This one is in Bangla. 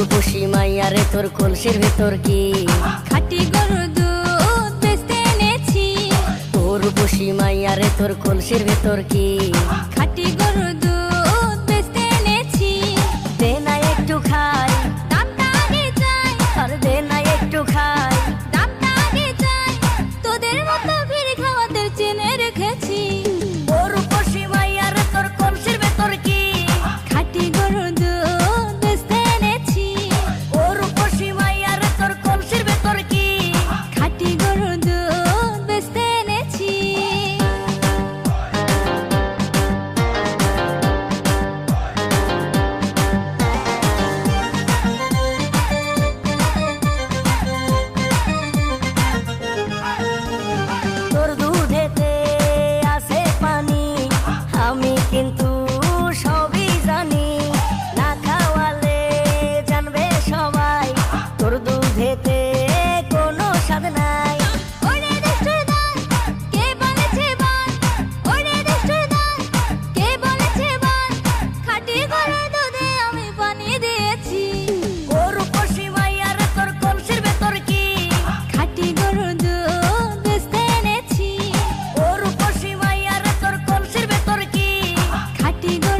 মাইয়ারে তোর কলসির ভেতর কি? খাটি গরুর দুধ বেচতে এনেছি। তোর বসি মাইয়ারে তোর কলসির ভেতর কি? Keep going.